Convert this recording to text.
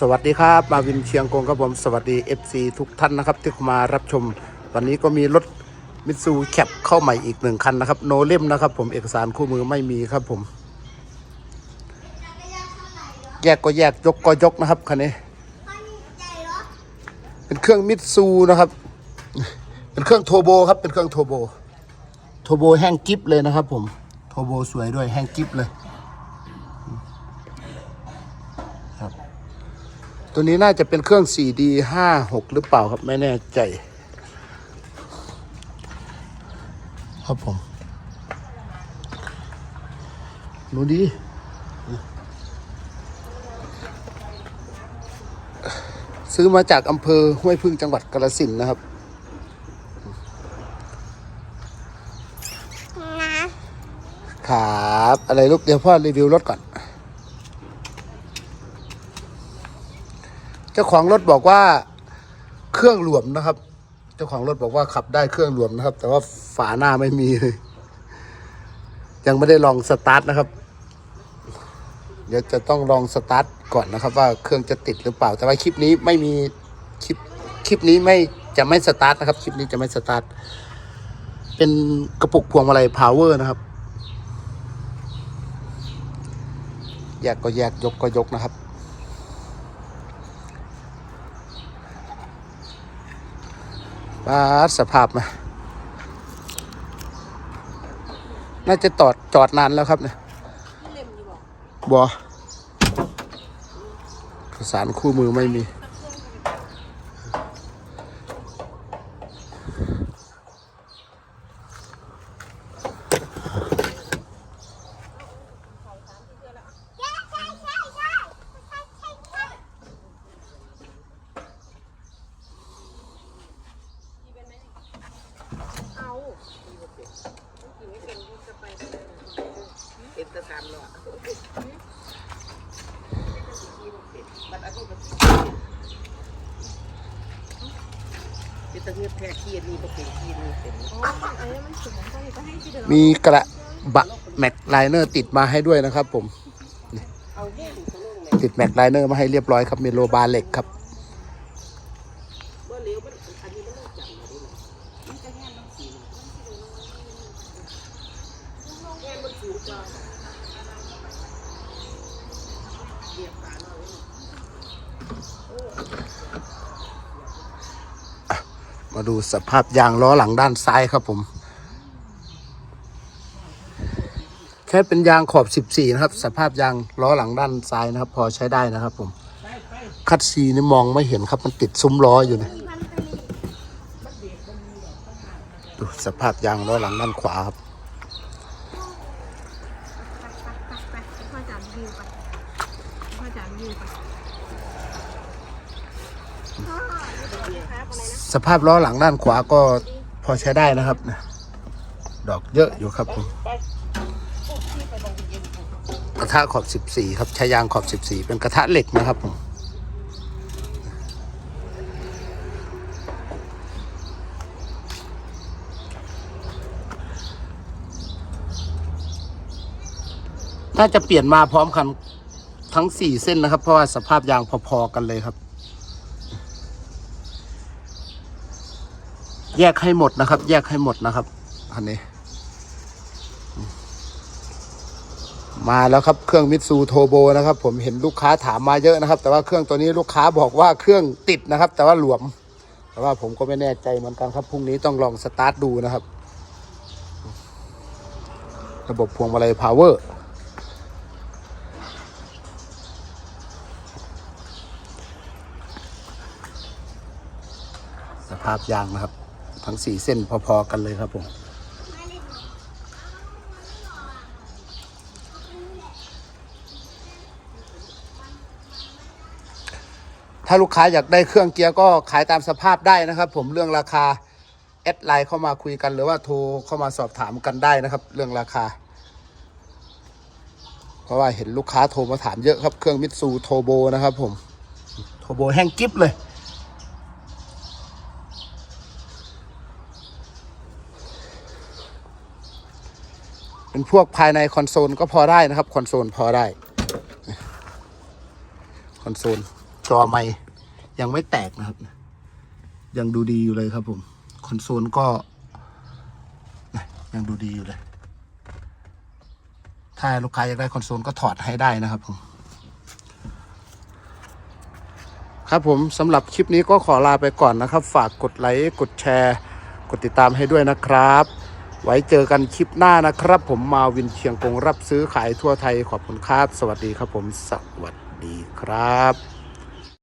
สวัสดีครับ มาวินเชียงกงครับผมสวัสดี FC ทุกท่านนะครับ ที่เข้ามารับชม วันนี้ก็มีรถมิตซูแคปเข้าใหม่อีกหนึ่งคันนะครับ โนเล่มนะครับ ผมเอกสารคู่มือไม่มีครับผม แยกก็แยกยกก็ยกนะครับคันนี้ เป็นเครื่องมิตซูนะครับ เป็นเครื่องโทโบครับเป็นเครื่องโทโบโทโบแห้งกิฟเลยนะครับ ผมโทโบสวยด้วยแห้งกิฟเลย ตัวนี้น่าจะเป็นเครื่อง 4D 56 หรือเปล่าครับ ไม่แน่ใจ ครับผมดูดี ซื้อมาจากอำเภอห้วยพึ่งจังหวัดกาฬสินธุ์นะครับครับ อะไรลูกเดี๋ยวพ่อรีวิวรถก่อน เจ้าของรถบอกว่าเครื่องหลวมนะครับ เจ้าของรถบอกว่าขับได้เครื่องหลวมนะครับ แต่ว่าฝาหน้าไม่มีเลยยังไม่ได้ลองสตาร์ทนะครับ เดี๋ยวจะต้องลองสตาร์ทก่อนนะครับ ว่าเครื่องจะติดหรือเปล่า แต่ว่าคลิปนี้ไม่มีคลิปคลิปนี้ไม่จะไม่สตาร์ทนะครับ คลิปนี้จะไม่สตาร์ทเป็นกระปุกพวงมาลัยพาวเวอร์นะครับแยกก็แยกยกก็ยกนะครับ บาสสภาพมา น่าจะจอดจอดนานแล้วครับเนี่ยบอสารคู่มือไม่มี เอากินไม่เป็นจะไปเป็นตะการหรอกบัดอาทิตย์ จะเงียบแพ้ขี้นี่ก็เป็นขี้นี่เป็นมีกระบะแม็กไลเนอร์ติดมาให้ด้วยนะครับผม เอาแห้งเขาลงเลยติดแม็กไลเนอร์มาให้เรียบร้อยครับมีโลบาเหล็กครับ เมื่อเลี้ยวมันอันนี้มันต้องจับมาดิมันจะแห้งมันสีแห้งมันสูงกว่าเหยียบขาหน่อย มาดูสภาพยางล้อหลังด้านซ้ายครับผม แค่เป็นยางขอบ 14 นะครับ สภาพยางล้อหลังด้านซ้ายนะครับ พอใช้ได้นะครับผม คัดซีนี่มองไม่เห็นครับมันติดซุ้มล้ออยู่นะดูสภาพยางล้อหลังด้านขวาครับพ่อจำวิวไปพ่อจำวิวไป สภาพล้อหลังด้านขวาก็พอใช้ได้นะครับนะดอกเยอะอยู่ครับผมกระทะขอบ 14 ครับใช้ยางขอบ 14 เป็นกระทะเหล็กนะครับผมน่าจะเปลี่ยนมาพร้อมกันทั้ง 4 เส้นนะครับ เพราะว่าสภาพยางพอๆกันเลยครับ แยกให้หมดนะครับ แยกให้หมดนะครับอันนี้ มาแล้วครับเครื่องมิตซูโทโบนะครับ ผมเห็นลูกค้าถามมาเยอะนะครับ แต่ว่าเครื่องตัวนี้ลูกค้าบอกว่าเครื่องติดนะครับ แต่ว่าหลวม แต่ว่าผมก็ไม่แน่ใจเหมือนกันครับพรุ่งนี้ต้องลองสตาร์ทดูนะครับ ระบบพวงมาลัยพาวเวอร์สภาพยางนะครับ ทั้งสี่เส้นพอๆกันเลยครับผมถ้าลูกค้าอยากได้เครื่องเกียร์ก็ขายตามสภาพได้นะครับ ผมเรื่องราคาแอดไลน์เข้ามาคุยกันหรือว่าโทรเข้ามาสอบถามกันได้นะครับ เรื่องราคา เพราะว่าเห็นลูกค้าโทรมาถามเยอะครับเครื่องมิตซูโทโบนะครับผมโทโบแห้งกิฟเลย เป็นพวกภายในคอนโซลก็พอได้นะครับคอนโซลพอได้คอนโซลจอไม่ยังไม่แตกนะครับ ยังดูดีอยู่เลยครับผมคอนโซลก็ยังดูดีอยู่เลย ถ้าลูกค้าอยากได้คอนโซลก็ถอดให้ได้นะครับผมครับผมสำหรับคลิปนี้ก็ขอลาไปก่อนนะครับ ฝากกดไลค์ กดแชร์ กดติดตามให้ด้วยนะครับ ไว้เจอกันคลิปหน้านะครับ ผมมาวินเชียงกงรับซื้อขายทั่วไทยขอบคุณครับ สวัสดีครับผม สวัสดีครับ